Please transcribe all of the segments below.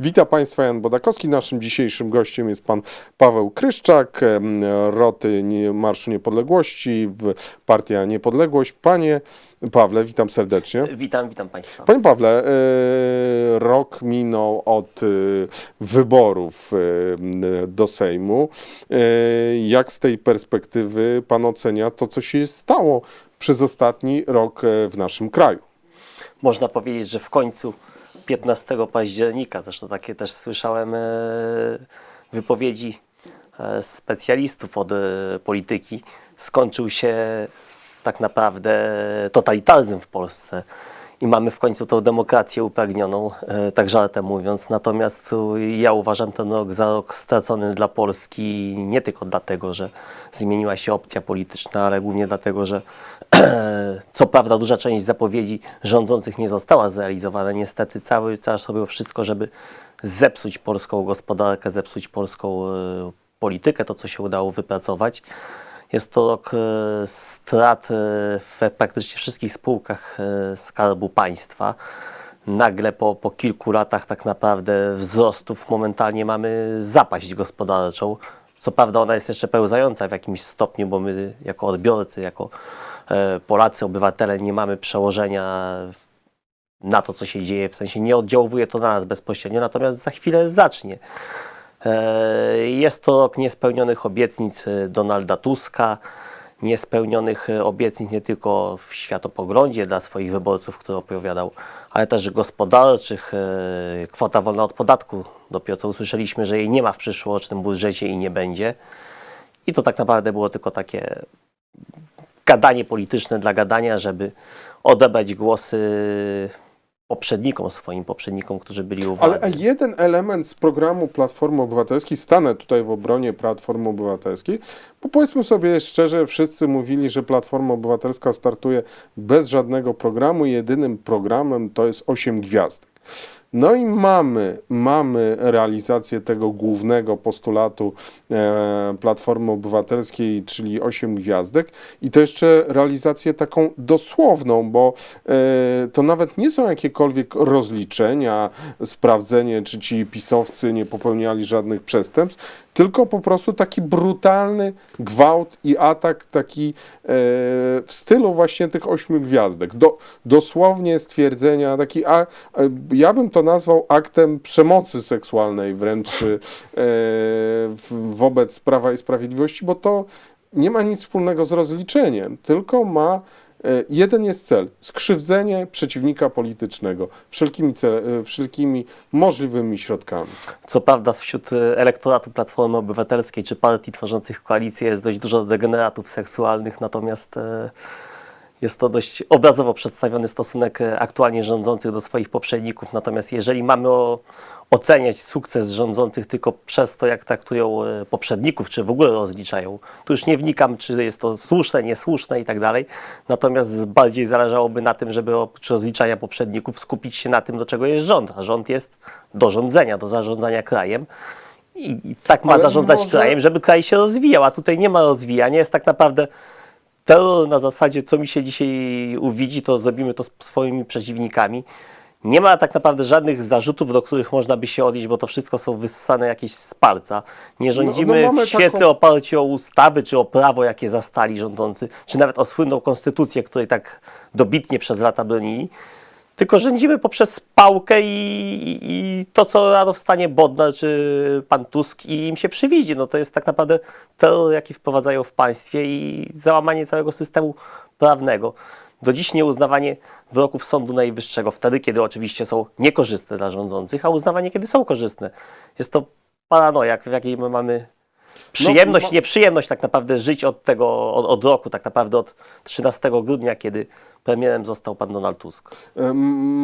Witam Państwa, Jan Bodakowski. Naszym dzisiejszym gościem jest pan Paweł Kryszczak, roty Marszu Niepodległości, w Partia Niepodległość. Panie Pawle, witam serdecznie. Witam, witam Państwa. Panie Pawle, e, rok minął od e, wyborów e, do Sejmu. Jak z tej perspektywy pan ocenia to, co się stało przez ostatni rok w naszym kraju? Można powiedzieć, że w końcu 15 października, zresztą takie też słyszałem e, wypowiedzi e, specjalistów od e, polityki, skończył się tak naprawdę totalitaryzm w Polsce. I mamy w końcu tą demokrację upragnioną, e, tak żartem mówiąc. Natomiast u, ja uważam ten rok za rok stracony dla Polski nie tylko dlatego, że zmieniła się opcja polityczna, ale głównie dlatego, że co prawda duża część zapowiedzi rządzących nie została zrealizowana. Niestety cały czas robią wszystko, żeby zepsuć polską gospodarkę, zepsuć polską e, politykę, to co się udało wypracować. Jest to rok e, strat e, we praktycznie wszystkich spółkach e, Skarbu Państwa. Nagle po, po kilku latach tak naprawdę wzrostów momentalnie mamy zapaść gospodarczą. Co prawda ona jest jeszcze pełzająca w jakimś stopniu, bo my jako odbiorcy, jako Polacy, obywatele nie mamy przełożenia w- na to, co się dzieje, w sensie nie oddziałuje to na nas bezpośrednio, natomiast za chwilę zacznie. E, Jest to rok niespełnionych obietnic e, Donalda Tuska, niespełnionych e, obietnic nie tylko w światopoglądzie dla swoich wyborców, które opowiadał, ale też gospodarczych. Kwota wolna od podatku, dopiero co usłyszeliśmy, że jej nie ma w przyszłorocznym budżecie i nie będzie. I to tak naprawdę było tylko takie gadanie polityczne dla gadania, żeby odebrać głosy poprzednikom, swoim poprzednikom, którzy byli u władzy. Ale jeden element z programu Platformy Obywatelskiej, stanę tutaj w obronie Platformy Obywatelskiej, bo powiedzmy sobie szczerze, wszyscy mówili, że Platforma Obywatelska startuje bez żadnego programu, jedynym programem to jest 8 gwiazdek. No i mamy, mamy realizację tego głównego postulatu e, Platformy Obywatelskiej, czyli 8 gwiazdek i to jeszcze realizację taką dosłowną, bo e, to nawet nie są jakiekolwiek rozliczenia, sprawdzenie, czy ci pisowcy nie popełniali żadnych przestępstw, tylko po prostu taki brutalny gwałt i atak taki e, w stylu właśnie tych ośmiu gwiazdek. Do, dosłownie stwierdzenia, taki, a, ja bym to nazwał aktem przemocy seksualnej wręcz e, wobec Prawa i Sprawiedliwości, bo to nie ma nic wspólnego z rozliczeniem, tylko ma e, jeden jest cel skrzywdzenie przeciwnika politycznego wszelkimi, cele, e, wszelkimi możliwymi środkami. Co prawda wśród elektoratu Platformy Obywatelskiej czy partii tworzących koalicję jest dość dużo degeneratów seksualnych, natomiast e, jest to dość obrazowo przedstawiony stosunek e, aktualnie rządzących do swoich poprzedników. Natomiast jeżeli mamy o, oceniać sukces rządzących tylko przez to, jak traktują e, poprzedników, czy w ogóle rozliczają, tu już nie wnikam, czy jest to słuszne, niesłuszne i tak dalej. Natomiast bardziej zależałoby na tym, żeby oprócz rozliczania poprzedników skupić się na tym, do czego jest rząd. A rząd jest do rządzenia, do zarządzania krajem. I, i tak ma Ale zarządzać może- krajem, żeby kraj się rozwijał, a tutaj nie ma rozwijania. Jest tak naprawdę terror na zasadzie, co mi się dzisiaj uwidzi, to zrobimy to z swoimi przeciwnikami. Nie ma tak naprawdę żadnych zarzutów, do których można by się odnieść, bo to wszystko są wyssane jakieś z palca. Nie rządzimy no mamy w świetle taką- oparciu o ustawy, czy o prawo, jakie zastali rządzący, czy nawet o słynną konstytucję, której tak dobitnie przez lata bronili. Tylko rządzimy poprzez pałkę i, i to, co rano wstanie Bodnar czy pan Tusk i im się przywidzi. No to jest tak naprawdę terror, jaki wprowadzają w państwie i załamanie całego systemu prawnego. Do dziś nieuznawanie wyroków Sądu Najwyższego, wtedy, kiedy oczywiście są niekorzystne dla rządzących, a uznawanie, kiedy są korzystne. Jest to paranoja, w jakiej my mamy przyjemność, ma- nieprzyjemność tak naprawdę żyć od tego, od, od roku, tak naprawdę od 13 grudnia, kiedy premierem został pan Donald Tusk. Em,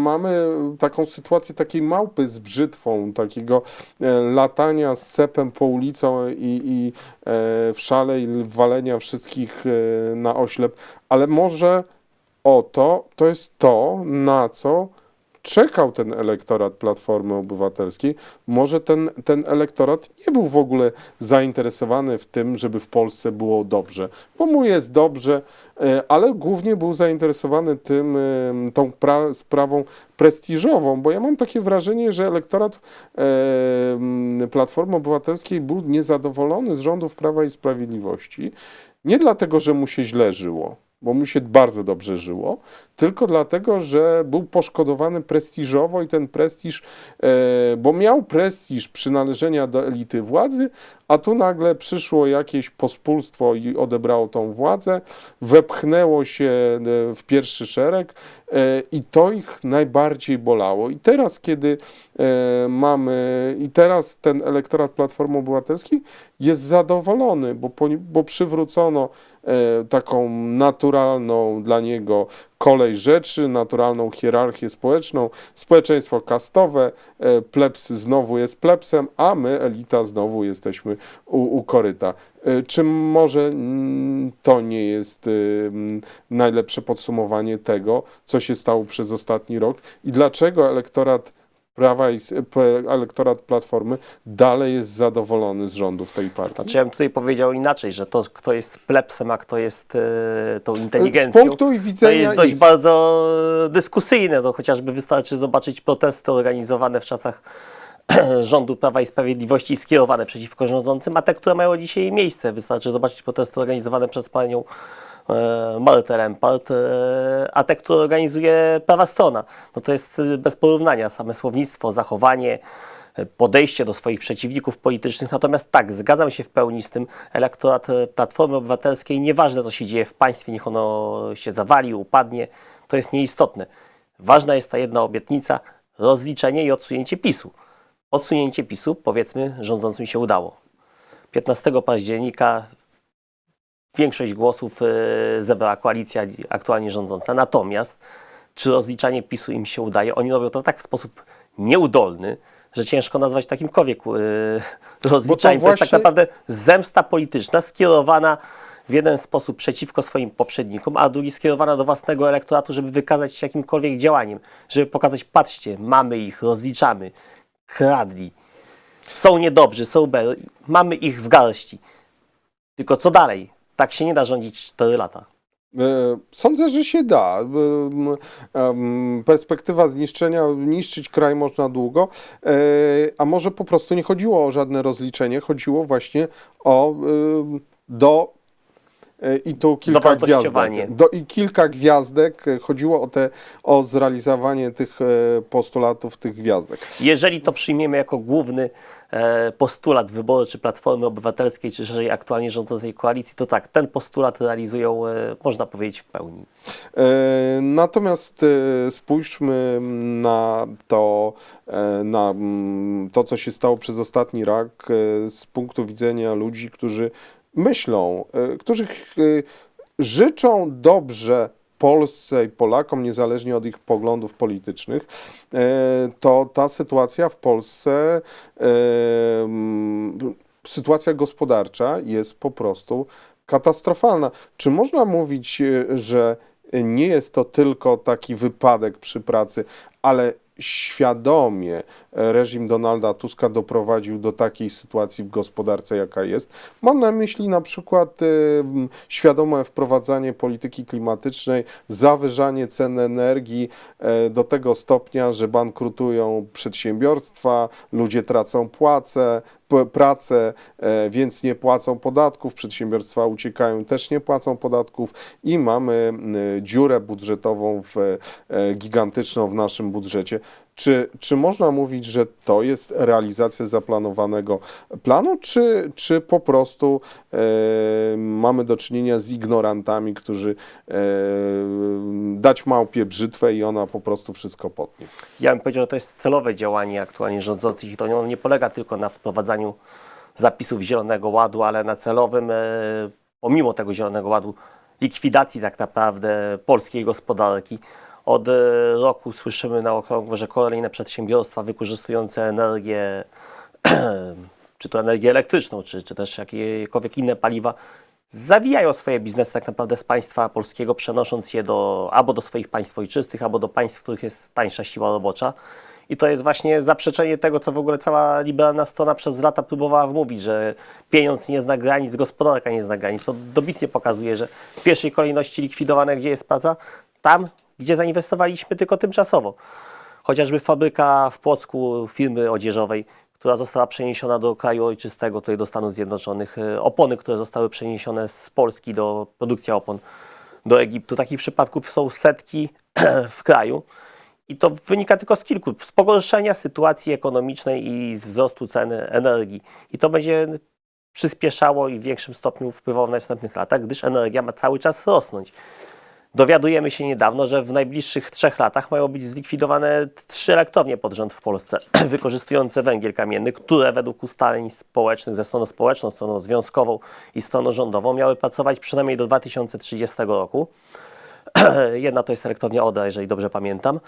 Mamy taką sytuację takiej małpy z brzytwą, takiego e, latania z cepem po ulicom i, i e, w szale i walenia wszystkich e, na oślep, ale może o to, to jest to, na co czekał ten elektorat Platformy Obywatelskiej, może ten, ten elektorat nie był w ogóle zainteresowany w tym, żeby w Polsce było dobrze, bo mu jest dobrze, e, ale głównie był zainteresowany tym, e, tą pra, sprawą prestiżową, bo ja mam takie wrażenie, że elektorat e, Platformy Obywatelskiej był niezadowolony z rządów Prawa i Sprawiedliwości, nie dlatego, że mu się źle żyło, bo mu się bardzo dobrze żyło, tylko dlatego, że był poszkodowany prestiżowo i ten prestiż, e, bo miał prestiż przynależenia do elity władzy, a tu nagle przyszło jakieś pospólstwo i odebrało tą władzę, wepchnęło się e, w pierwszy szereg e, i to ich najbardziej bolało. I teraz, kiedy mamy, i teraz ten elektorat Platformy Obywatelskiej jest zadowolony, bo, bo przywrócono taką naturalną dla niego kolej rzeczy, naturalną hierarchię społeczną, społeczeństwo kastowe, e, plebs znowu jest plebsem, a my, elita, znowu jesteśmy u, u koryta. E, Czy może to nie jest najlepsze podsumowanie tego, co się stało przez ostatni rok i dlaczego elektorat Prawa i elektorat Platformy dalej jest zadowolony z rządów tej partii? Znaczy ja bym tutaj powiedział inaczej, że to kto jest plebsem, a kto jest e, tą Z inteligencją, punktu to widzenia jest dość ich, bardzo dyskusyjne. No, chociażby wystarczy zobaczyć protesty organizowane w czasach rządu Prawa i Sprawiedliwości skierowane przeciwko rządzącym, a te, które mają dzisiaj miejsce. Wystarczy zobaczyć protesty organizowane przez panią e, Lempart, e, a te, które organizuje prawa strona. No to jest e, bez porównania same słownictwo, zachowanie, podejście do swoich przeciwników politycznych. Natomiast tak, zgadzam się w pełni z tym. Elektorat Platformy Obywatelskiej, nieważne co się dzieje w państwie, niech ono się zawali, upadnie, to jest nieistotne. Ważna jest ta jedna obietnica, rozliczenie i odsunięcie PiSu. Odsunięcie PiSu, powiedzmy, rządzącym się udało. 15 października większość głosów e, zebrała koalicja aktualnie rządząca. Natomiast czy rozliczanie PiSu im się udaje? Oni robią to tak w sposób nieudolny, że ciężko nazwać takimkolwiek e, rozliczaniem. To jest tak właśnie- naprawdę zemsta polityczna skierowana w jeden sposób przeciwko swoim poprzednikom, a drugi skierowana do własnego elektoratu, żeby wykazać się jakimkolwiek działaniem, żeby pokazać, patrzcie, mamy ich, rozliczamy, kradli, są niedobrzy, są B, mamy ich w garści. Tylko co dalej? Tak się nie da rządzić 4 lata. E, Sądzę, że się da. Em, Perspektywa zniszczenia, niszczyć kraj można długo, e, a może po prostu nie chodziło o żadne rozliczenie, chodziło właśnie o do e, i tu kilka gwiazdek. Do, I kilka gwiazdek. e, Chodziło o, te, o zrealizowanie tych e, postulatów, tych gwiazdek. Jeżeli to przyjmiemy jako główny e, postulat wyborczy Platformy Obywatelskiej, czy szerzej aktualnie rządzącej koalicji, to tak, ten postulat realizują, e, można powiedzieć, w pełni. E, Natomiast e, spójrzmy na to, e, na mm, to, co się stało przez ostatni rok e, z punktu widzenia ludzi, którzy myślą, e, którzy e, życzą dobrze Polsce i Polakom, niezależnie od ich poglądów politycznych, e, to ta sytuacja w Polsce, sytuacja gospodarcza jest po prostu katastrofalna. Czy można mówić, że nie jest to tylko taki wypadek przy pracy, ale świadomie reżim Donalda Tuska doprowadził do takiej sytuacji w gospodarce, jaka jest. Mam na myśli na przykład y, świadome wprowadzanie polityki klimatycznej, zawyżanie cen energii e, do tego stopnia, że bankrutują przedsiębiorstwa, ludzie tracą płace, pracę, e, więc nie płacą podatków, przedsiębiorstwa uciekają, też nie płacą podatków i mamy y, dziurę budżetową w, e, gigantyczną w naszym budżecie. Czy, czy można mówić, że to jest realizacja zaplanowanego planu, czy, czy po prostu e, mamy do czynienia z ignorantami, którzy e, dać małpie brzytwę i ona po prostu wszystko potnie? Ja bym powiedział, że to jest celowe działanie aktualnie rządzących i to ono nie polega tylko na wprowadzaniu zapisów Zielonego Ładu, ale na celowym, e, pomimo tego Zielonego Ładu, likwidacji tak naprawdę polskiej gospodarki. Od e, roku słyszymy na okrągło, że kolejne przedsiębiorstwa wykorzystujące energię, czy to energię elektryczną, czy, czy też jakiekolwiek inne paliwa, zawijają swoje biznesy tak naprawdę z państwa polskiego, przenosząc je do, albo do swoich państw ojczystych, albo do państw, w których jest tańsza siła robocza. I to jest właśnie zaprzeczenie tego, co w ogóle cała liberalna strona przez lata próbowała wmówić, że pieniądz nie zna granic, gospodarka nie zna granic. To dobitnie pokazuje, że w pierwszej kolejności likwidowane, gdzie jest praca, tam, gdzie zainwestowaliśmy tylko tymczasowo. Chociażby fabryka w Płocku firmy odzieżowej, która została przeniesiona do kraju ojczystego, tutaj do Stanów Zjednoczonych, e, opony, które zostały przeniesione z Polski do produkcji opon do Egiptu. Takich przypadków są setki w kraju. I to wynika tylko z kilku. Z pogorszenia sytuacji ekonomicznej i z wzrostu ceny energii. I to będzie przyspieszało i w większym stopniu wpływało w następnych latach, gdyż energia ma cały czas rosnąć. Dowiadujemy się niedawno, że w najbliższych trzech latach mają być zlikwidowane trzy elektrownie pod rząd w Polsce, wykorzystujące węgiel kamienny, które według ustaleń społecznych ze stroną społeczną, stroną związkową i stroną rządową miały pracować przynajmniej do 2030 roku. Jedna to jest elektrownia Odra, jeżeli dobrze pamiętam.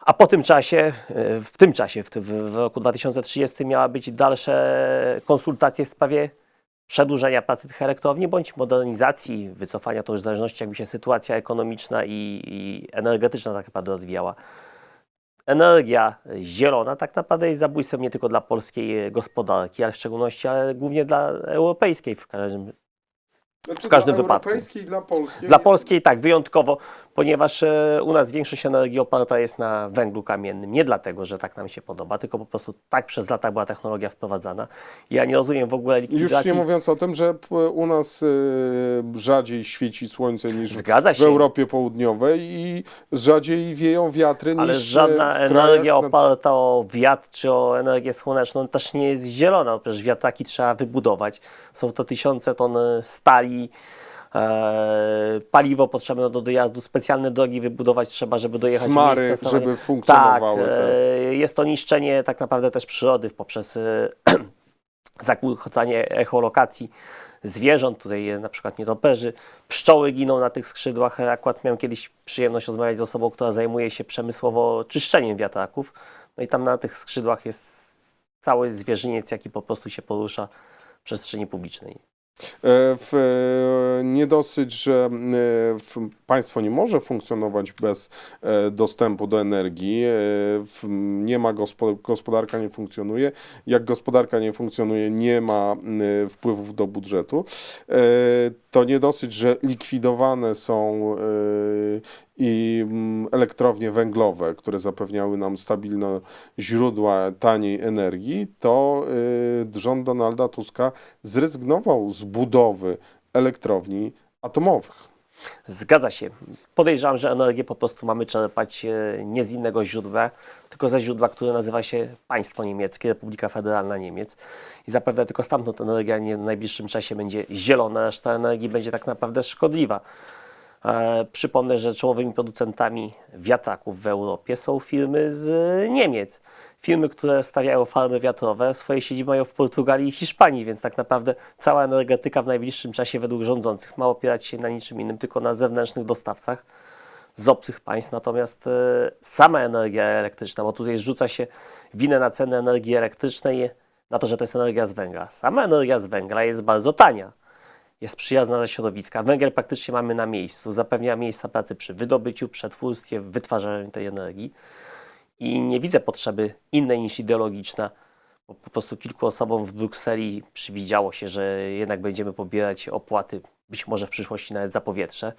A po tym czasie, e, w tym czasie, w roku 2030 miała być dalsze konsultacje w sprawie przedłużenia pracy tych elektrowni bądź modernizacji, wycofania to już w zależności jakby się sytuacja ekonomiczna i, i energetyczna tak naprawdę rozwijała. Energia zielona tak naprawdę jest zabójstwem nie tylko dla polskiej gospodarki, ale w szczególności, ale głównie dla europejskiej w każdym, Znaczy, W każdym dla wypadku. europejskiej i dla polskiej. Dla polskiej tak, wyjątkowo, ponieważ e, u nas większość energii oparta jest na węglu kamiennym. Nie dlatego, że tak nam się podoba, tylko po prostu tak przez lata była technologia wprowadzana. Ja nie rozumiem w ogóle Już likwidacji. nie mówiąc o tym, że u nas y, rzadziej świeci słońce niż w. Europie Południowej i rzadziej wieją wiatry Ale niż żadna e, w krajach energia na- oparta o wiatr czy o energię słoneczną też nie jest zielona. Przecież wiatraki trzeba wybudować. Są to tysiące ton e, stali, e, paliwo potrzebne do dojazdu, specjalne drogi wybudować trzeba, żeby dojechać Smary, miejsce samej- żeby funkcjonowały, Tak, tak. e, jest to niszczenie tak naprawdę też przyrody poprzez e, zakłócanie echolokacji zwierząt, tutaj na przykład nietoperzy, pszczoły giną na tych skrzydłach. Akurat miałem kiedyś przyjemność rozmawiać z osobą, która zajmuje się przemysłowo czyszczeniem wiatraków. No i tam na tych skrzydłach jest cały zwierzyniec, jaki po prostu się porusza w przestrzeni publicznej. E, W, e, nie dosyć, że e, w, państwo nie może funkcjonować bez e, dostępu do energii, e, nie ma gospo, gospodarka nie funkcjonuje. Jak gospodarka nie funkcjonuje, nie ma m, wpływów do budżetu. E, To nie dosyć, że likwidowane są e, i elektrownie węglowe, które zapewniały nam stabilne źródła taniej energii, to rząd Donalda Tuska zrezygnował z budowy elektrowni atomowych. Zgadza się. Podejrzewam, że energię po prostu mamy czerpać e, nie z innego źródła, tylko ze źródła, które nazywa się państwo niemieckie, Republika Federalna Niemiec. I zapewne tylko stamtąd energia w najbliższym czasie będzie zielona, reszta energii będzie tak naprawdę szkodliwa. E, przypomnę, że czołowymi producentami wiatraków w Europie są firmy z Niemiec. Firmy, które stawiają farmy wiatrowe, swoje siedziby mają w Portugalii i Hiszpanii, więc tak naprawdę cała energetyka w najbliższym czasie według rządzących ma opierać się na niczym innym, tylko na zewnętrznych dostawcach z obcych państw. Natomiast e, sama energia elektryczna, bo tutaj zrzuca się winę na cenę energii elektrycznej, na to, że to jest energia z węgla. Sama energia z węgla jest bardzo tania jest przyjazna dla środowiska. Węgiel praktycznie mamy na miejscu, zapewnia miejsca pracy przy wydobyciu, przetwórstwie, wytwarzaniu tej energii. I nie widzę potrzeby innej niż ideologiczna, bo po prostu kilku osobom w Brukseli przywidziało się, że jednak będziemy pobierać opłaty, być może w przyszłości nawet za powietrze.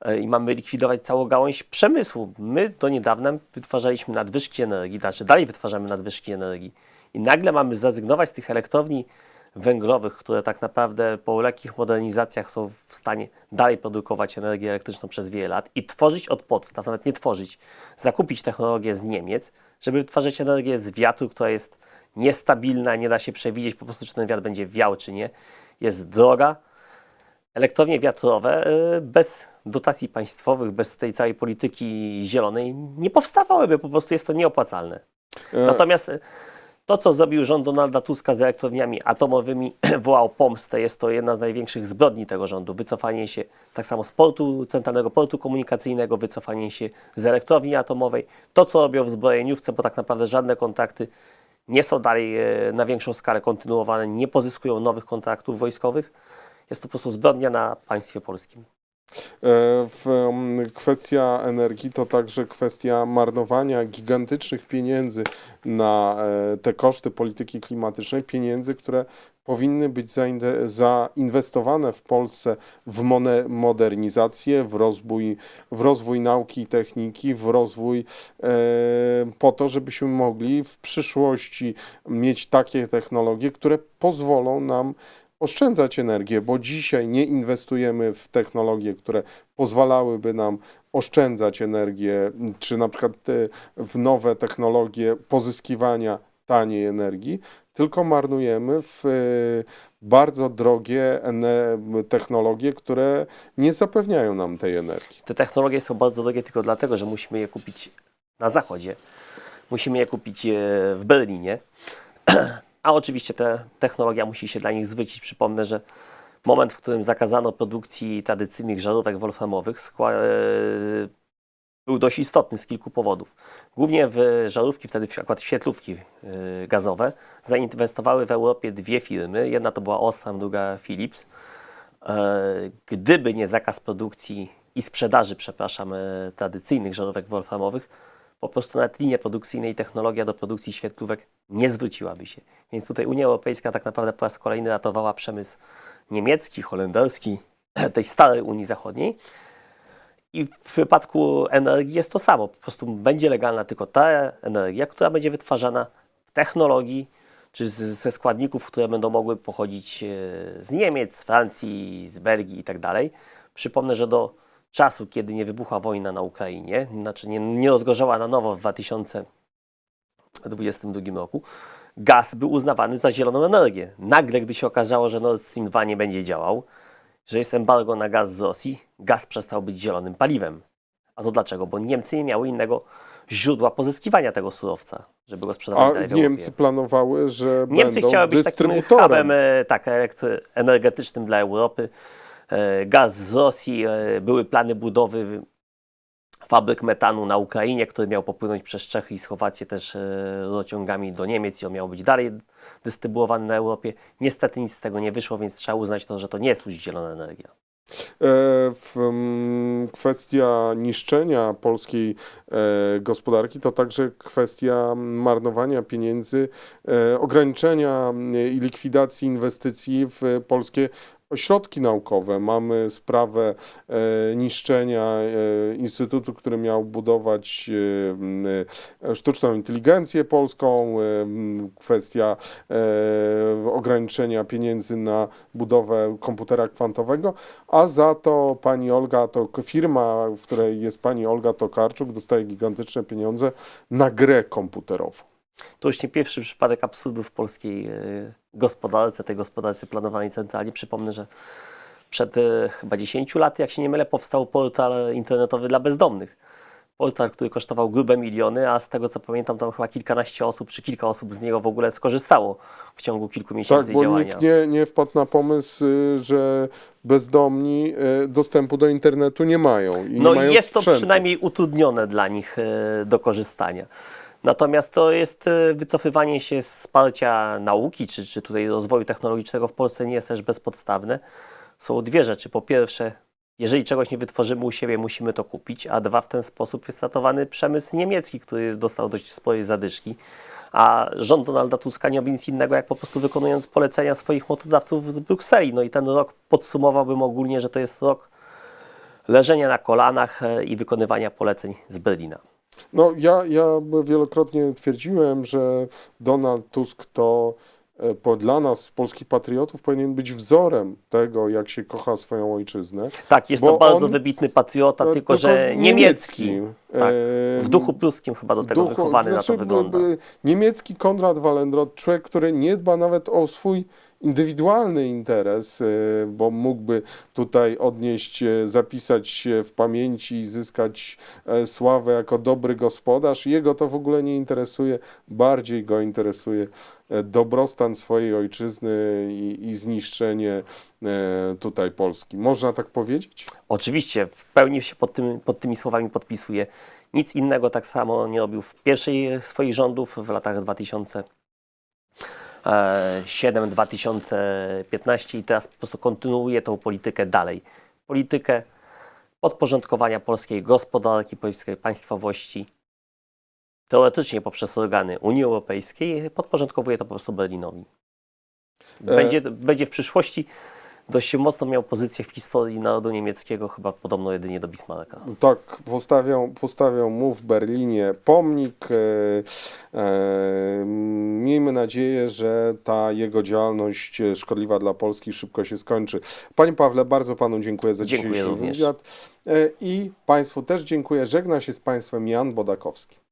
E, I mamy likwidować całą gałąź przemysłu. My do niedawna wytwarzaliśmy nadwyżki energii, znaczy dalej wytwarzamy nadwyżki energii. I nagle mamy zrezygnować z tych elektrowni węglowych, które tak naprawdę po lekkich modernizacjach są w stanie dalej produkować energię elektryczną przez wiele lat i tworzyć od podstaw, nawet nie tworzyć, zakupić technologię z Niemiec, żeby wytwarzać energię z wiatru, która jest niestabilna, nie da się przewidzieć po prostu, czy ten wiatr będzie wiał, czy nie. Jest droga. Elektrownie wiatrowe y, bez dotacji państwowych, bez tej całej polityki zielonej nie powstawałyby, po prostu jest to nieopłacalne. E, Natomiast e, to, co zrobił rząd Donalda Tuska z elektrowniami atomowymi, wołał pomstę. Jest to jedna z największych zbrodni tego rządu. Wycofanie się tak samo z portu, centralnego portu komunikacyjnego, wycofanie się z elektrowni atomowej. To, co robią w zbrojeniówce, bo tak naprawdę żadne kontrakty nie są dalej e, na większą skalę kontynuowane, nie pozyskują nowych kontraktów wojskowych. Jest to po prostu zbrodnia na państwie polskim. E, W, mm, kwestia energii to także kwestia marnowania gigantycznych pieniędzy na e, te koszty polityki klimatycznej, pieniędzy, które powinny być zainwestowane w Polsce w modernizację, w rozwój, w rozwój nauki i techniki, w rozwój e, po to, żebyśmy mogli w przyszłości mieć takie technologie, które pozwolą nam oszczędzać energię, bo dzisiaj nie inwestujemy w technologie, które pozwalałyby nam oszczędzać energię, czy na przykład e, w nowe technologie pozyskiwania taniej energii, tylko marnujemy w e, bardzo drogie technologie, które nie zapewniają nam tej energii. Te technologie są bardzo drogie tylko dlatego, że musimy je kupić na zachodzie. Musimy je kupić e, w Berlinie. A oczywiście ta technologia musi się dla nich zwrócić. Przypomnę, że moment, w którym zakazano produkcji tradycyjnych żarówek wolframowych, e, był dość istotny z kilku powodów. Głównie w żarówki, wtedy akurat świetlówki e, gazowe, zainwestowały w Europie dwie firmy. Jedna to była Osram, druga Philips. E, Gdyby nie zakaz produkcji i sprzedaży, przepraszam, tradycyjnych żarówek wolframowych, po prostu nawet linia produkcyjna i technologia do produkcji świetlówek nie zwróciłaby się. Więc tutaj Unia Europejska tak naprawdę po raz kolejny ratowała przemysł niemiecki, holenderski, tej starej Unii Zachodniej. I w przypadku energii jest to samo. Po prostu będzie legalna tylko ta energia, która będzie wytwarzana w technologii, czy z, ze składników, które będą mogły pochodzić e, z Niemiec, z Francji, z Belgii i tak dalej. Przypomnę, że do czasu, kiedy nie wybuchła wojna na Ukrainie, znaczy nie, nie rozgorzała na nowo w 2022 roku, gaz był uznawany za zieloną energię. Nagle, gdy się okazało, że Nord Stream 2 nie będzie działał, że jest embargo na gaz z Rosji, gaz przestał być zielonym paliwem. A to dlaczego? Bo Niemcy nie miały innego źródła pozyskiwania tego surowca, żeby go sprzedawać A dalej w Europie. Niemcy planowały, że Niemcy będą chciały być takim hubem e, tak, energetycznym dla Europy. E, Gaz z Rosji, e, były plany budowy fabryk metanu na Ukrainie, który miał popłynąć przez Czechy i Słowację też e, rurociągami do Niemiec i on miał być dalej dystrybuowany na Europie. Niestety nic z tego nie wyszło, więc trzeba uznać to, że to nie jest już zielona energia. W, mm, kwestia niszczenia polskiej gospodarki to także kwestia marnowania pieniędzy, ograniczenia i likwidacji inwestycji w polskie ośrodki naukowe. Mamy sprawę e, niszczenia e, instytutu, który miał budować e, sztuczną inteligencję polską, kwestia ograniczenia pieniędzy na budowę komputera kwantowego, a za to pani Olga, to firma, w której jest pani Olga Tokarczuk, dostaje gigantyczne pieniądze na grę komputerową. To już nie pierwszy przypadek absurdu w polskiej e, gospodarce, tej gospodarce planowanej centralnie. Przypomnę, że przed e, chyba 10 laty, jak się nie mylę, powstał portal internetowy dla bezdomnych. Portal, który kosztował grube miliony, a z tego co pamiętam, tam chyba kilkanaście osób, czy kilka osób z niego w ogóle skorzystało w ciągu kilku miesięcy Tak, bo działania. nikt nie, nie wpadł na pomysł, y, że bezdomni y, dostępu do internetu nie mają. I No nie mają jest to sprzętu. przynajmniej utrudnione dla nich e, do korzystania. Natomiast to jest e, wycofywanie się z wsparcia nauki, czy, czy tutaj rozwoju technologicznego w Polsce nie jest też bezpodstawne. Są dwie rzeczy. Po pierwsze, jeżeli czegoś nie wytworzymy u siebie, musimy to kupić, a dwa, w ten sposób jest ratowany przemysł niemiecki, który dostał dość sporej zadyszki. A rząd Donalda Tuska nie robi nic innego, jak po prostu wykonując polecenia swoich motodawców z Brukseli. No i ten rok podsumowałbym ogólnie, że to jest rok leżenia na kolanach e, i wykonywania poleceń z Berlina. No, ja, ja wielokrotnie twierdziłem, że Donald Tusk to e, po, dla nas, polskich patriotów, powinien być wzorem tego, jak się kocha swoją ojczyznę. Tak, jest to bardzo on- wybitny patriota, E, tylko że niemiecki. Tak, E, w duchu pruskim chyba do tego duchu- wychowany na znaczy, to wygląda. by- Niemiecki Konrad Wallenrod, człowiek, który nie dba nawet o swój indywidualny interes, e, bo mógłby tutaj odnieść, e, zapisać się w pamięci i zyskać e, sławę jako dobry gospodarz. Jego to w ogóle nie interesuje, bardziej go interesuje e, dobrostan swojej ojczyzny i, i zniszczenie e, tutaj Polski. Można tak powiedzieć? Oczywiście, w pełni się pod, pod tymi słowami podpisuję. Nic innego tak samo nie robił w pierwszej swoich rządów w latach 2000. e, 7 2015 i teraz po prostu kontynuuje tą politykę dalej. Politykę podporządkowania polskiej gospodarki, polskiej państwowości, teoretycznie poprzez organy Unii Europejskiej, podporządkowuje to po prostu Berlinowi. Będzie, będzie w przyszłości dość mocno miał pozycję w historii narodu niemieckiego, chyba podobno jedynie do Bismarcka. Tak, postawią, postawią mu w Berlinie pomnik. E, e, miejmy nadzieję, że ta jego działalność e, szkodliwa dla Polski szybko się skończy. Panie Pawle, bardzo Panu dziękuję za Dziękuję dzisiejszy również. wywiad. E, I Państwu też dziękuję. Żegna się z Państwem Jan Bodakowski.